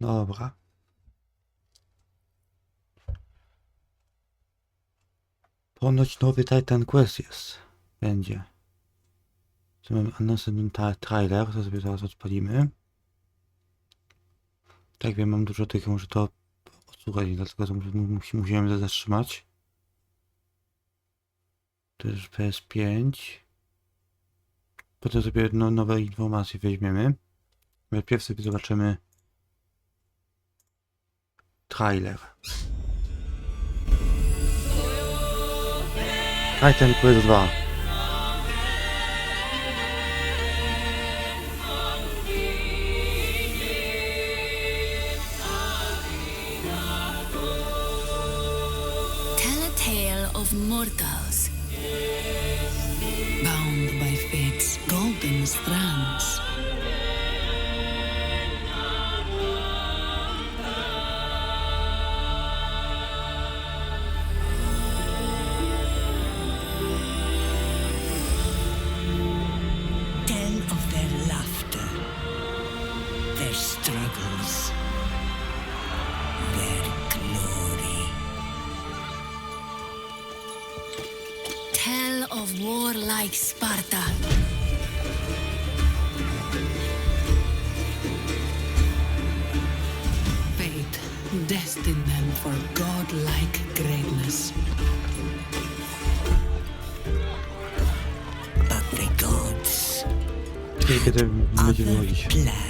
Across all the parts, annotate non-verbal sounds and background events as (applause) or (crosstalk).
Dobra. Ponoć nowy Titan Quest jest. Będzie. Tu mamy następny trailer, to sobie zaraz odpalimy. Tak wiem, mam dużo tych, muszę to odsłuchać, dlatego to musi, musi, musiałem zatrzymać. To jest PS5. Potem sobie no, nowe informacje weźmiemy. Najpierw sobie zobaczymy trailer. Titan Quest 2. Of warlike Sparta. Fate destined them for godlike greatness. But the gods Czyli kiedy będzie other plans.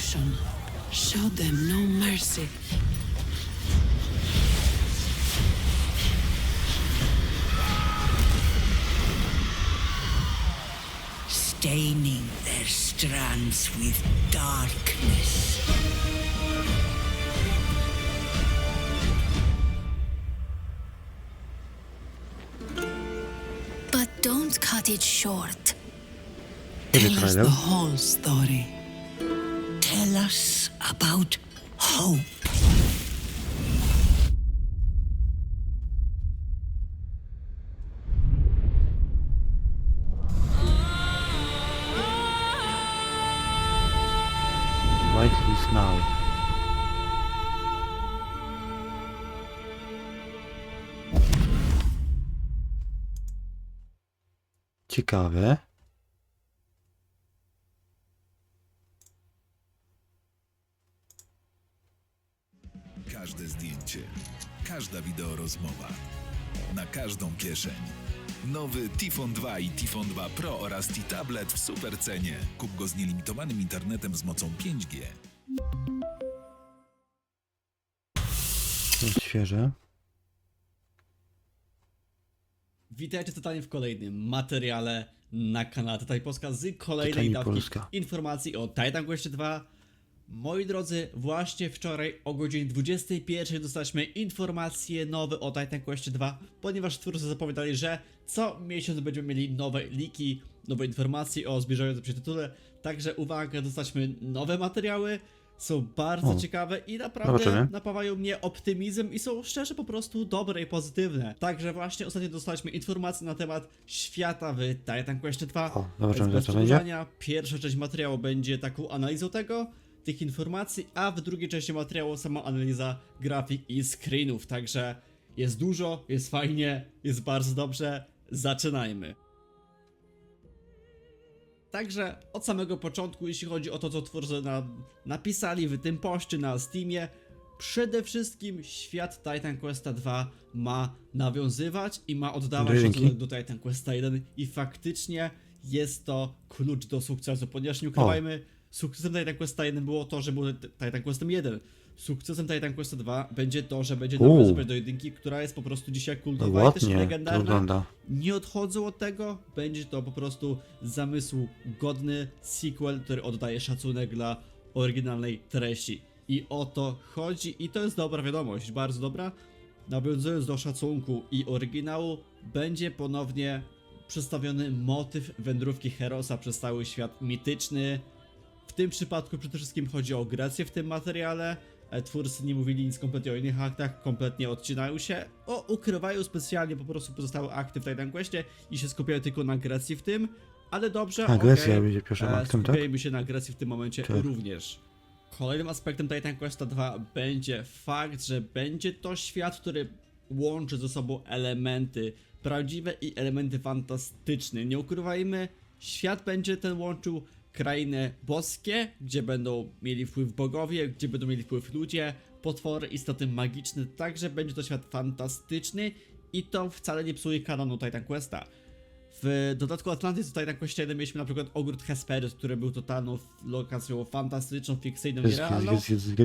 Retribution showed them no mercy. Staining their strands with darkness. But don't cut it short. Tell us the whole story. Us about hope. Is now. Ciekawe. Wideorozmowa, na każdą kieszeń. Nowy Tifon 2 i Tifon 2 Pro oraz T-Tablet w super cenie. Kup go z nielimitowanym internetem z mocą 5G. To jest świeże. Witajcie totalnie w kolejnym materiale na kanale Tutaj Polska z kolejnej Totalnie dawki Polska. informacji o Titan Quest 2. Moi drodzy, właśnie wczoraj o godzinie 21 dostaliśmy informacje nowe o Titan Quest 2, ponieważ twórcy zapowiadali, że co miesiąc będziemy mieli nowe leaki, nowe informacje o zbliżającym się tytule. Także uwaga, dostaliśmy nowe materiały, są bardzo O. ciekawe i naprawdę Zobaczymy. napawają mnie optymizm i są szczerze po prostu dobre i pozytywne. Także właśnie ostatnio dostaliśmy informacje na temat świata w Titan Quest 2. O, zobaczymy, Bez co będzie. przedłużania, Pierwsza część materiału będzie taką analizą tego, tych informacji, a w drugiej części materiału sama analiza grafik i screenów. Także jest dużo, jest fajnie, jest bardzo dobrze. Zaczynajmy. Także od samego początku, jeśli chodzi o to, co twórcy na, napisali w tym poście na Steamie, przede wszystkim świat Titan Questa 2 ma nawiązywać i ma oddawać Dzięki. szacunek do Titan Questa 1 i faktycznie jest to klucz do sukcesu, ponieważ nie ukrywajmy, sukcesem Titan Questa 1 było to, że był Titan Questem 1. Sukcesem Titan Questa 2 będzie to, że będzie Uuu. nawiązywać do jedynki, która jest po prostu dzisiaj kultowa i też legendarna nie odchodzą od tego, będzie to po prostu zamysł godny sequel, który oddaje szacunek dla oryginalnej treści. I o to chodzi, i to jest dobra wiadomość, bardzo dobra. Nawiązując do szacunku i oryginału, będzie ponownie przedstawiony motyw wędrówki Herosa przez cały świat mityczny. W tym przypadku przede wszystkim chodzi o Grecję w tym materiale. E, Twórcy nie mówili nic kompletnie o innych aktach, kompletnie odcinają się. O, ukrywają specjalnie po prostu pozostałe akty w Titan Questie i się skupiają tylko na Grecji w tym. Ale dobrze, A, Grecja okej. będzie pierwszym E, aktem, tak? Się na Grecji w tym momencie Tak. również. Kolejnym aspektem Titan Questa 2 będzie fakt, że będzie to świat, który łączy ze sobą elementy prawdziwe i elementy fantastyczne. Nie ukrywajmy, świat będzie ten łączył krainy boskie, gdzie będą mieli wpływ bogowie, gdzie będą mieli wpływ ludzie, potwory, istoty magiczne, także będzie to świat fantastyczny i to wcale nie psuje kanonu Titan Questa. W dodatku Atlantis tutaj na Questie 1 mieliśmy na przykład ogród Hesperus, który był totalną lokacją fantastyczną, fikcyjną, nierealną,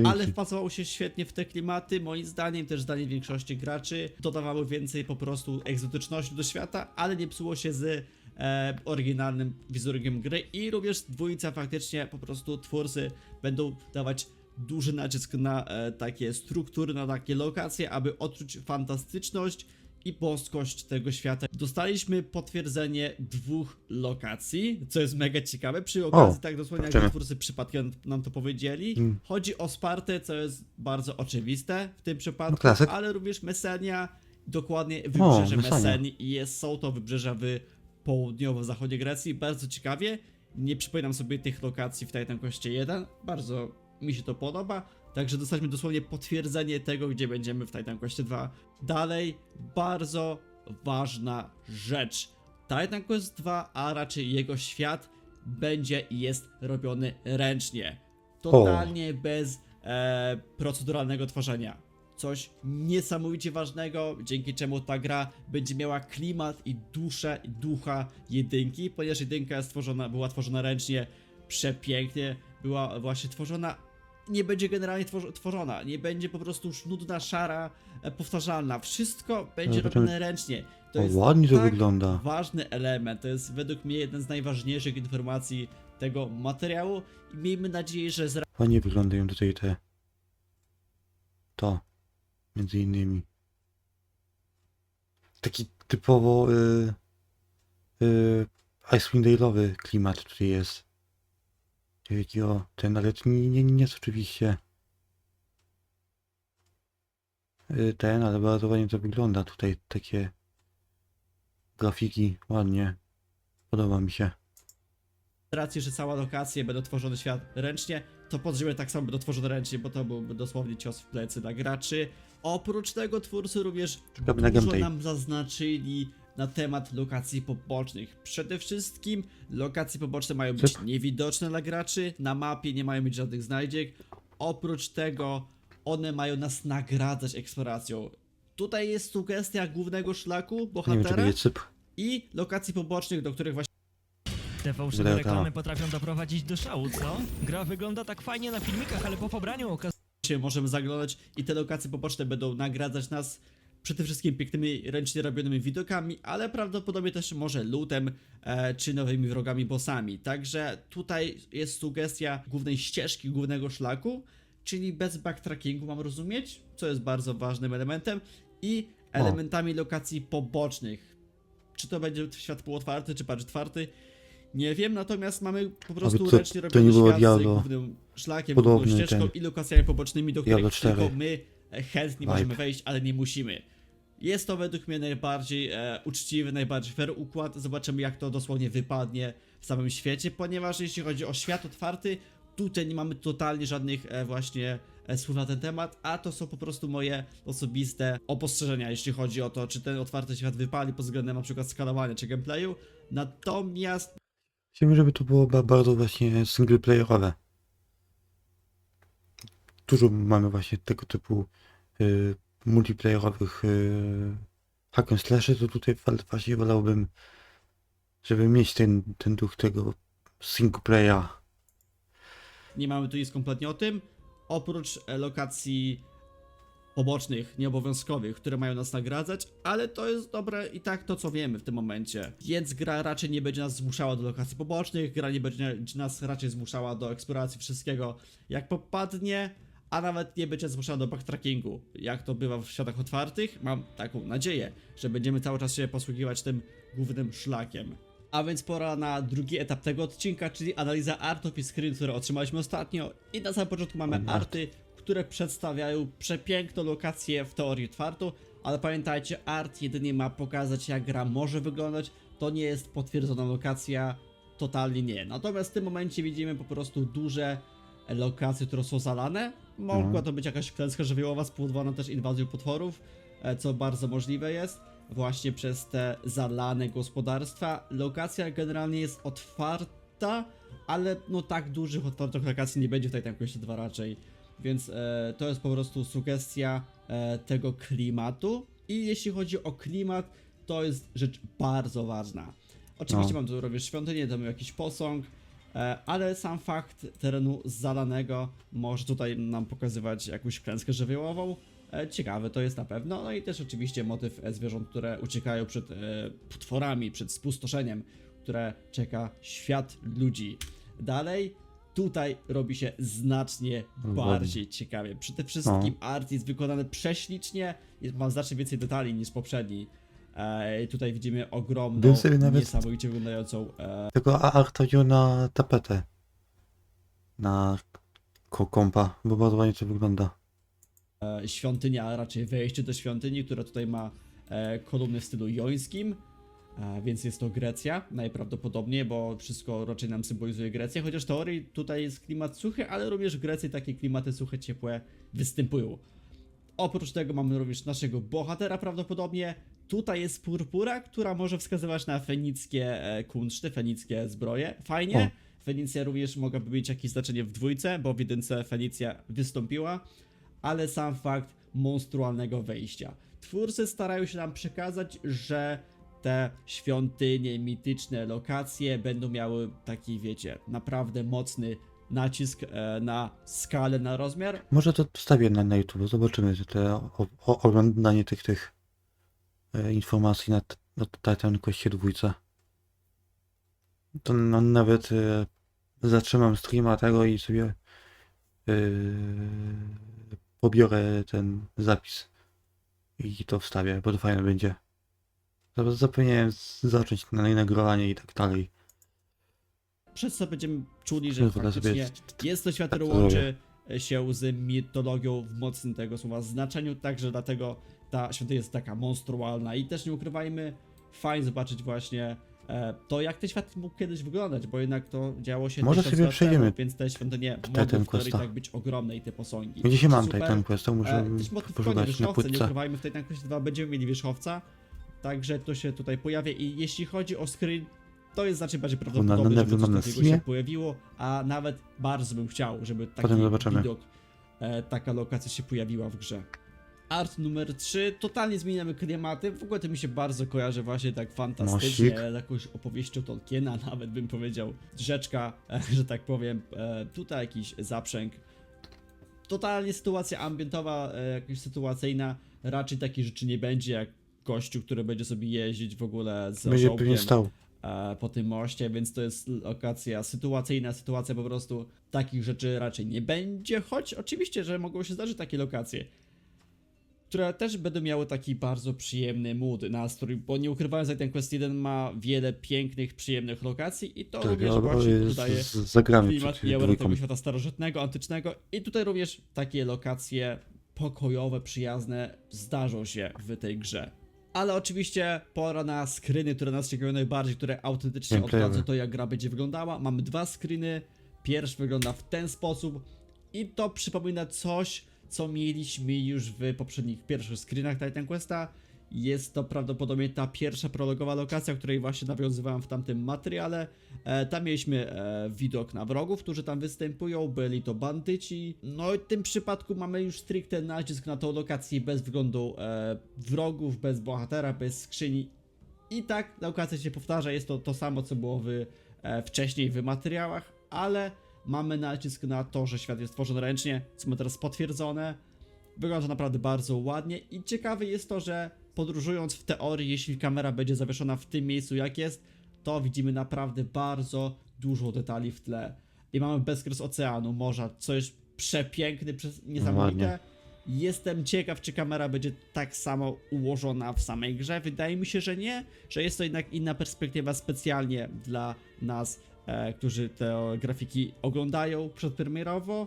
ale wpasował się świetnie w te klimaty, moim zdaniem, też zdaniem większości graczy, dodawały więcej po prostu egzotyczności do świata, ale nie psuło się z e, oryginalnym wizerunkiem gry i również dwójca faktycznie po prostu twórcy będą dawać duży nacisk na e, takie struktury, na takie lokacje, aby odczuć fantastyczność i boskość tego świata. Dostaliśmy potwierdzenie dwóch lokacji, co jest mega ciekawe. Przy okazji, tak dosłownie jak twórcy przypadkiem nam to powiedzieli. Mm. Chodzi o Spartę, co jest bardzo oczywiste w tym przypadku, No, ale również Mesenia, dokładnie wybrzeże Mesenia. Mesenii i jest, są to wybrzeża w południowo-zachodzie Grecji. Bardzo ciekawie. Nie przypominam sobie tych lokacji w Titan Questie 1. Bardzo mi się to podoba. Także dostaliśmy dosłownie potwierdzenie tego, gdzie będziemy w Titan Questie 2. Dalej, bardzo ważna rzecz. Titan Quest 2, a raczej jego świat, będzie i jest robiony ręcznie. Totalnie bez e, proceduralnego tworzenia. Coś niesamowicie ważnego, dzięki czemu ta gra będzie miała klimat i duszę, i ducha jedynki, ponieważ jedynka jest tworzona, była tworzona ręcznie, przepięknie, była właśnie tworzona nie będzie generalnie tworzona, nie będzie po prostu już nudna, szara, e, powtarzalna. Wszystko będzie potem- robione ręcznie. To O, jest ładnie to tak wygląda. ważny element. To jest według mnie jeden z najważniejszych informacji tego materiału i miejmy nadzieję, że z Fajnie wyglądają tutaj te... To. Między innymi. Taki typowo y, y, Icewind Dale'owy klimat tutaj jest. Wielki o ten, ale to nie, nie, nie jest oczywiście y, ten, ale bardzo ładnie to wygląda tutaj, takie grafiki, ładnie. Podoba mi się. racji, że cała lokacja będą tworzone świat ręcznie, to podziemie tak samo będą tworzone ręcznie, bo to byłby dosłownie cios w plecy dla graczy. Oprócz tego twórcy również Czekamy dużo nam zaznaczyli na temat lokacji pobocznych. Przede wszystkim lokacje poboczne mają być niewidoczne dla graczy, na mapie nie mają być żadnych znajdziek. Oprócz tego one mają nas nagradzać eksploracją. Tutaj jest sugestia głównego szlaku wiem, bohatera cyp. i lokacji pobocznych, do których właśnie Te fałszywe reklamy potrafią doprowadzić do szału, co? Gra wygląda tak fajnie na filmikach, ale po pobraniu okazuje się możemy zaglądać i te lokacje poboczne będą nagradzać nas przede wszystkim pięknymi, ręcznie robionymi widokami, ale prawdopodobnie też może lootem e, czy nowymi wrogami bossami. Także tutaj jest sugestia głównej ścieżki, głównego szlaku, czyli bez backtrackingu mam rozumieć, co jest bardzo ważnym elementem i elementami lokacji pobocznych. Czy to będzie świat półotwarty, czy bardziej otwarty, nie wiem, natomiast mamy po prostu to- ręcznie to robiony nie było świat z głównym szlakiem, Podobny główną ścieżką ten. i lokacjami pobocznymi, do których Diablo 4. tylko my e, chętnie Vibe. możemy wejść, ale nie musimy. Jest to według mnie najbardziej e, uczciwy, najbardziej fair układ. Zobaczymy jak to dosłownie wypadnie w samym świecie, ponieważ jeśli chodzi o świat otwarty, tutaj nie mamy totalnie żadnych e, właśnie e, słów na ten temat, a to są po prostu moje osobiste opostrzeżenia, jeśli chodzi o to, czy ten otwarty świat wypali pod względem na przykład skalowania czy gameplayu. Natomiast Chciałbym, żeby to było ba- bardzo właśnie singleplayerowe. Dużo mamy właśnie tego typu y, multiplayerowych y, hack and slashy, to tutaj właśnie wolałbym, żeby mieć ten, ten duch tego single playa. nie mamy tu nic kompletnie o tym. Oprócz lokacji pobocznych, nieobowiązkowych, które mają nas nagradzać, ale to jest dobre i tak to, co wiemy w tym momencie. Więc gra raczej nie będzie nas zmuszała do lokacji pobocznych, gra nie będzie nas raczej zmuszała do eksploracji wszystkiego jak popadnie, a nawet nie będzie zmuszała do backtrackingu, jak to bywa w światach otwartych. Mam taką nadzieję, że będziemy cały czas się posługiwać tym głównym szlakiem. A więc pora na drugi etap tego odcinka, czyli analiza artów i screen, które otrzymaliśmy ostatnio. I na samym początku mamy Art. arty, które przedstawiają przepiękną lokację w teorii otwartą, ale pamiętajcie, art jedynie ma pokazać jak gra może wyglądać, to nie jest potwierdzona lokacja, totalnie nie. Natomiast w tym momencie widzimy po prostu duże lokacje, które są zalane. Mogła to być jakaś klęska żywiołowa spowodowana też inwazją potworów, e, co bardzo możliwe jest właśnie przez te zalane gospodarstwa. Lokacja generalnie jest otwarta, ale no tak dużych otwartych lokacji nie będzie w Titan Questie 2 raczej. Więc e, to jest po prostu sugestia e, tego klimatu. I jeśli chodzi o klimat, to jest rzecz bardzo ważna. Oczywiście No. mam tu również świątynię, tam jakiś posąg, e, ale sam fakt terenu zalanego może tutaj nam pokazywać jakąś klęskę żywiołową. E, Ciekawe to jest na pewno. No i też oczywiście motyw e, zwierząt, które uciekają przed e, potworami, przed spustoszeniem, które czeka świat ludzi. Dalej, tutaj robi się znacznie bardziej ciekawie. Przede wszystkim art jest wykonany prześlicznie, jest, ma znacznie więcej detali niż poprzedni. E, tutaj widzimy ogromną, sobie nawet- niesamowicie wyglądającą e, Tego art chodziło na tapetę. Na ko- kompa, bo bardzo ładnie to wygląda. e, świątynię, a raczej wejście do świątyni, która tutaj ma e, kolumny w stylu jońskim, więc jest to Grecja najprawdopodobniej, bo wszystko raczej nam symbolizuje Grecję, chociaż w teorii tutaj jest klimat suchy, ale również w Grecji takie klimaty suche, ciepłe występują. Oprócz tego mamy również naszego bohatera prawdopodobnie. Tutaj jest purpura, która może wskazywać na fenickie e, kunszty, fenickie zbroje. Fajnie. Fenicja również mogłaby mieć jakieś znaczenie w dwójce, bo w jedynce Fenicja wystąpiła, ale sam fakt monstrualnego wejścia. Twórcy starają się nam przekazać, że te świątynie, mityczne lokacje będą miały taki, wiecie, naprawdę mocny nacisk e, na skalę, na rozmiar, Może to wstawię na, na YouTube, zobaczymy te oglądanie tych tych e, informacji na, t- na Titan Questie dwójce. To no, nawet e, zatrzymam streama tego i sobie e, pobiorę ten zapis i to wstawię, bo to fajne będzie. Zap- Zapomniałem zacząć na nagrywanie i tak dalej. przez co będziemy czuli, że sobie faktycznie jest to świat, tak który to łączy się z mitologią w mocnym tego słowa znaczeniu, także dlatego ta świątynia jest taka monstrualna i też nie ukrywajmy, fajnie zobaczyć właśnie e, to, jak ten świat mógł kiedyś wyglądać, bo jednak to działo się Może tysiąc sobie lat przejdziemy temu, więc te świątynie mogą Titan w teorii Questa. tak być ogromne i te posągi. Gdzie się mam Super. Titan Quest, to muszę E, też motyw konia, poszukać na wierzchowce, nie płytce. ukrywajmy, w Titan Quest 2 będziemy mieli wierzchowca, także to się tutaj pojawia i jeśli chodzi o screen, to jest znacznie bardziej prawdopodobne, na- żeby coś na takiego się pojawiło, a nawet bardzo bym chciał, żeby taki widok, e, taka lokacja się pojawiła w grze. Art numer 3, totalnie zmieniamy klimaty, w ogóle to mi się bardzo kojarzy właśnie tak fantastycznie, Mosik. z jakąś opowieścią Tolkiena, (laughs) nawet bym powiedział, rzeczka, e, że tak powiem, e, tutaj jakiś zaprzęg, totalnie sytuacja ambientowa, e, jakaś sytuacyjna, raczej takich rzeczy nie będzie jak gościu, który będzie sobie jeździć w ogóle z Będzie pewnie stał. e, po tym moście, więc to jest lokacja sytuacyjna, sytuacja po prostu takich rzeczy raczej nie będzie, choć oczywiście, że mogą się zdarzyć takie lokacje, które też będą miały taki bardzo przyjemny mood, nastrój, bo nie ukrywając, że ten Quest 1 ma wiele pięknych, przyjemnych lokacji i to Tak, również właśnie z- dodaje z- zagramy klimat przed dwójką. tego świata starożytnego, antycznego i tutaj również takie lokacje pokojowe, przyjazne zdarzą się w tej grze. Ale oczywiście pora na screeny, które nas czekają najbardziej, które autentycznie odwadzą to, jak gra będzie wyglądała. Mamy dwa screeny. Pierwszy wygląda w ten sposób i to przypomina coś, co mieliśmy już w poprzednich pierwszych screenach Titan Questa. Jest to prawdopodobnie ta pierwsza prologowa lokacja, której właśnie nawiązywałem w tamtym materiale. E, tam mieliśmy e, widok na wrogów, którzy tam występują, byli to bandyci. No i w tym przypadku mamy już stricte nacisk na tą lokację bez względu e, wrogów, bez bohatera, bez skrzyni. I tak lokacja się powtarza, jest to to samo, co było w, e, wcześniej w materiałach, ale mamy nacisk na to, że świat jest tworzony ręcznie, co mamy teraz potwierdzone. Wygląda naprawdę bardzo ładnie i ciekawe jest to, że podróżując w teorii, jeśli kamera będzie zawieszona w tym miejscu jak jest, to widzimy naprawdę bardzo dużo detali w tle. I mamy bezkres oceanu, morza, co jest przepiękne, przez niesamowite. ładnie. Jestem ciekaw, czy kamera będzie tak samo ułożona w samej grze. Wydaje mi się, że nie, że jest to jednak inna perspektywa specjalnie dla nas, e, którzy te grafiki oglądają przedpremierowo.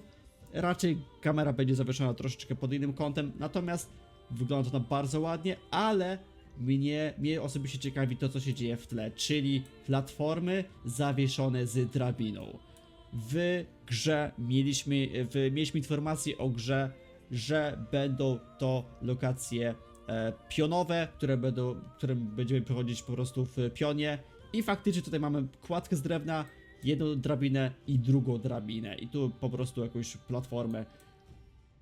Raczej kamera będzie zawieszona troszeczkę pod innym kątem, natomiast wygląda to bardzo ładnie, ale mnie, mnie osobiście ciekawi to, co się dzieje w tle, czyli platformy zawieszone z drabiną w grze mieliśmy, w, mieliśmy informację o grze, że będą to lokacje e, pionowe, które będą, którym będziemy przechodzić po prostu w pionie i faktycznie tutaj mamy kładkę z drewna, jedną drabinę i drugą drabinę i tu po prostu jakąś platformę.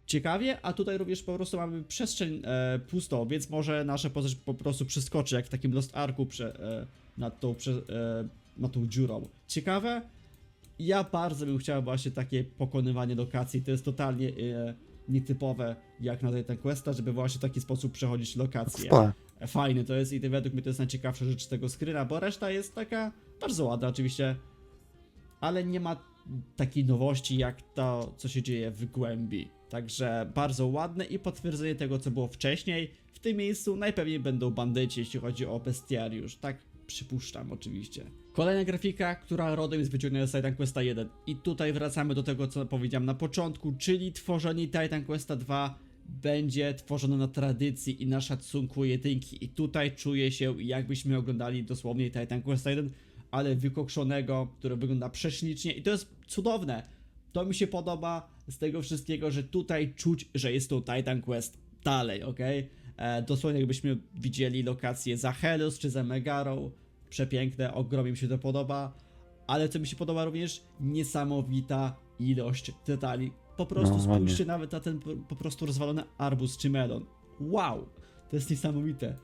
Ciekawie, a tutaj również po prostu mamy przestrzeń e, pustą, więc może nasza postać po prostu przeskoczy jak w takim Lost Arku prze, e, nad, tą, prze, e, nad tą dziurą. Ciekawe, ja bardzo bym chciał właśnie takie pokonywanie lokacji. To jest totalnie e, nietypowe jak na Titan Questa, żeby właśnie w taki sposób przechodzić lokacje. Fajne to jest i to według mnie to jest najciekawsza rzecz tego screena, bo reszta jest taka bardzo ładna oczywiście, ale nie ma takiej nowości jak to, co się dzieje w głębi. Także bardzo ładne i potwierdzenie tego, co było wcześniej. W tym miejscu najpewniej będą bandyci, jeśli chodzi o bestiariusz. Tak przypuszczam oczywiście. Kolejna grafika, która rodem jest wyciągnięta z Titan Questa 1. I tutaj wracamy do tego, co powiedziałem na początku, czyli tworzenie Titan Questa 2 będzie tworzone na tradycji i na szacunku jedynki. I tutaj czuję się, jakbyśmy oglądali dosłownie Titan Questa 1, ale wykokszonego, które wygląda prześlicznie i to jest cudowne. To mi się podoba z tego wszystkiego, że tutaj czuć, że jest to Titan Quest dalej, ok? E, dosłownie jakbyśmy widzieli lokacje za Helios czy za Megaro. Przepiękne, ogromnie mi się to podoba. Ale co mi się podoba również, niesamowita ilość detali. Po prostu No, ładnie. spójrzcie nawet na ten po, prostu rozwalony arbuz czy melon. Wow! To jest niesamowite.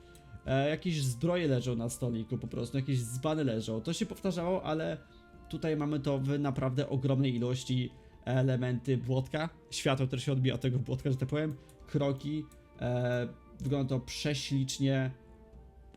E, jakieś zbroje leżą na stoliku po prostu, jakieś dzbany leżą. To się powtarzało, ale tutaj mamy to w naprawdę ogromnej ilości elementy błotka. Światło, które się odbija od tego błotka, że tak powiem. Kroki. E, wygląda to prześlicznie.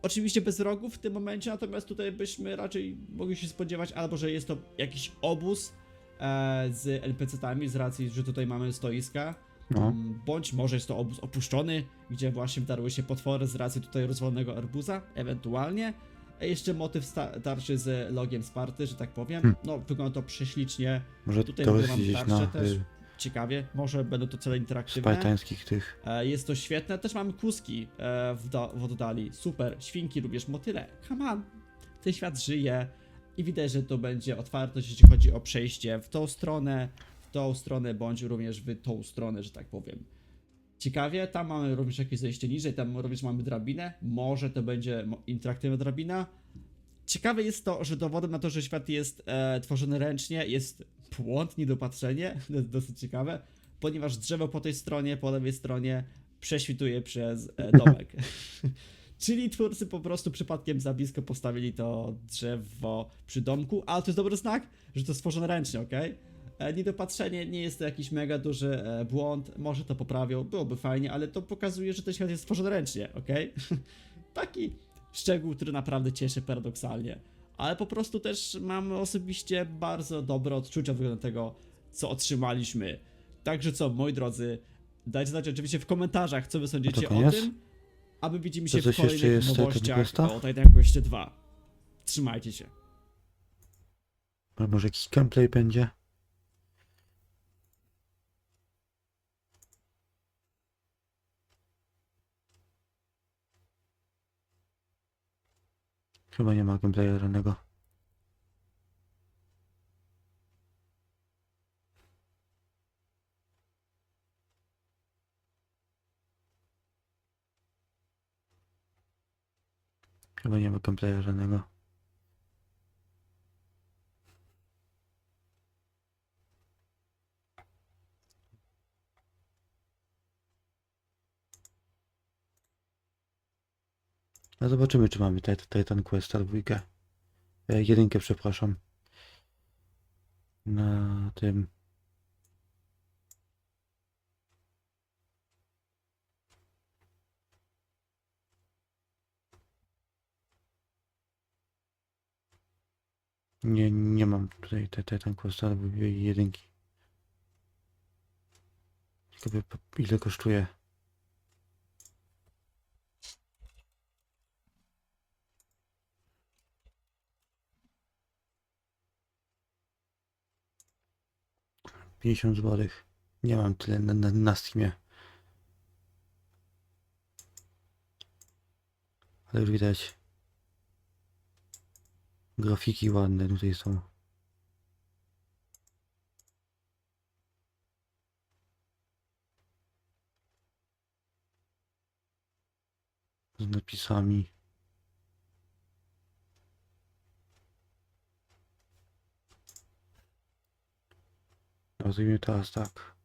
Oczywiście bez rogów w tym momencie, natomiast tutaj byśmy raczej mogli się spodziewać albo, że jest to jakiś obóz e, z NPC-tami, z racji, że tutaj mamy stoiska. No. Mm, Bądź może jest to obóz opuszczony, gdzie właśnie wdarły się potwory z racji tutaj rozwalonego arbuza, ewentualnie. A jeszcze motyw tarczy z logiem Sparty, że tak powiem. Hmm. No, wygląda to prześlicznie. Może Tutaj to jest gdzieś na też. y, Ciekawie, może będą to cele interaktywne. spartańskich tych. E, Jest to świetne. Też mamy kuski e, w, do, w oddali. Super. Świnki, również motyle. Come on. Ten świat żyje i widać, że to będzie otwartość, jeśli chodzi o przejście w tą stronę, w tą stronę, bądź również w tą stronę, że tak powiem. Ciekawie, tam mamy również jakieś zejście niżej, tam również mamy drabinę. Może to będzie interaktywna drabina. Ciekawe jest to, że dowodem na to, że świat jest e, tworzony ręcznie, jest błąd, niedopatrzenie. (laughs) To jest dosyć ciekawe, ponieważ drzewo po tej stronie, po lewej stronie prześwituje przez e, (laughs) domek. (laughs) Czyli twórcy po prostu przypadkiem za blisko postawili to drzewo przy domku, ale to jest dobry znak, że to stworzone ręcznie, ok? E, Niedopatrzenie nie jest to jakiś mega duży e, błąd, może to poprawią, byłoby fajnie, ale to pokazuje, że ten świat jest stworzony ręcznie, ok? (laughs) Taki szczegół, który naprawdę cieszy paradoksalnie. Ale po prostu też mamy osobiście bardzo dobre odczucia względem tego, co otrzymaliśmy. Także co, moi drodzy, dajcie znać oczywiście w komentarzach, co wy sądzicie o tym, aby widzimy To się w coś jeszcze kolejnych nowościach o Titan Questie 2. Trzymajcie się. A może jakiś gameplay będzie? Chyba nie ma gameplaya żadnego. Chyba nie ma gameplaya żadnego. No zobaczymy, czy mamy Titan Questa dwójkę. E, jedynkę, przepraszam. Na tym... Nie, nie mam tutaj Titan Questa jedynki. Ile kosztuje? Pięćdziesiąt złotych. Nie mam tyle na, na, na Steamie. Ale już widać. Grafiki ładne tutaj są. Z napisami. Nazwijmy teraz tak.